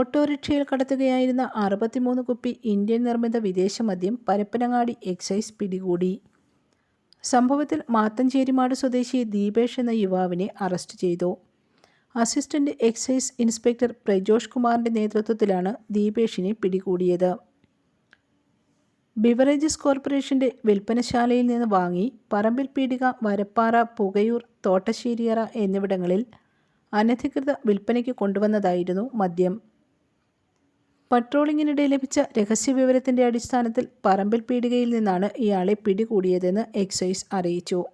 ഓട്ടോറിക്ഷയിൽ കടത്തുകയായിരുന്ന അറുപത്തിമൂന്ന് കുപ്പി ഇന്ത്യൻ നിർമ്മിത വിദേശ മദ്യം പരപ്പനങ്ങാടി എക്സൈസ് പിടികൂടി. സംഭവത്തിൽ മാത്തഞ്ചേരിമാട് സ്വദേശി ദീപേഷ് എന്ന യുവാവിനെ അറസ്റ്റ് ചെയ്തു. അസിസ്റ്റന്റ് എക്സൈസ് ഇൻസ്പെക്ടർ പ്രജോഷ് കുമാറിന്റെ നേതൃത്വത്തിലാണ് ദീപേഷിനെ പിടികൂടിയത്. ബിവറേജസ് കോർപ്പറേഷന്റെ വിൽപ്പനശാലയിൽ നിന്ന് വാങ്ങി പറമ്പിൽ പീടിക വരപ്പാറ പുകയൂർ തോട്ടശ്ശേരിയറ എന്നിവിടങ്ങളിൽ അനധികൃത വിൽപ്പനയ്ക്ക് കൊണ്ടുവന്നതായിരുന്നു മദ്യം. പട്രോളിങ്ങിനിടെ ലഭിച്ച രഹസ്യവിവരത്തിന്റെ അടിസ്ഥാനത്തിൽ പറമ്പിൽ പീടികയിൽ നിന്നാണ് ഇയാളെ പിടികൂടിയതെന്ന് എക്സൈസ് അറിയിച്ചു.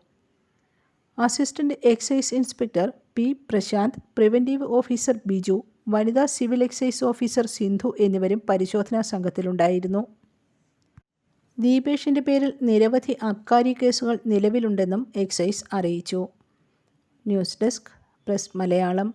Assistant excise inspector P Prashanth preventive officer Biju വനിതാ സിവിൽ എക്സൈസ് ഓഫീസർ സിന്ധു എന്നിവരും പരിശോധനാ സംഘത്തിലുണ്ടായിരുന്നു. ദീപേഷിന്റെ പേരിൽ നിരവധി അബ്കാരി കേസുകൾ നിലവിലുണ്ടെന്നും എക്സൈസ് അറിയിച്ചു. News desk press Malayalam.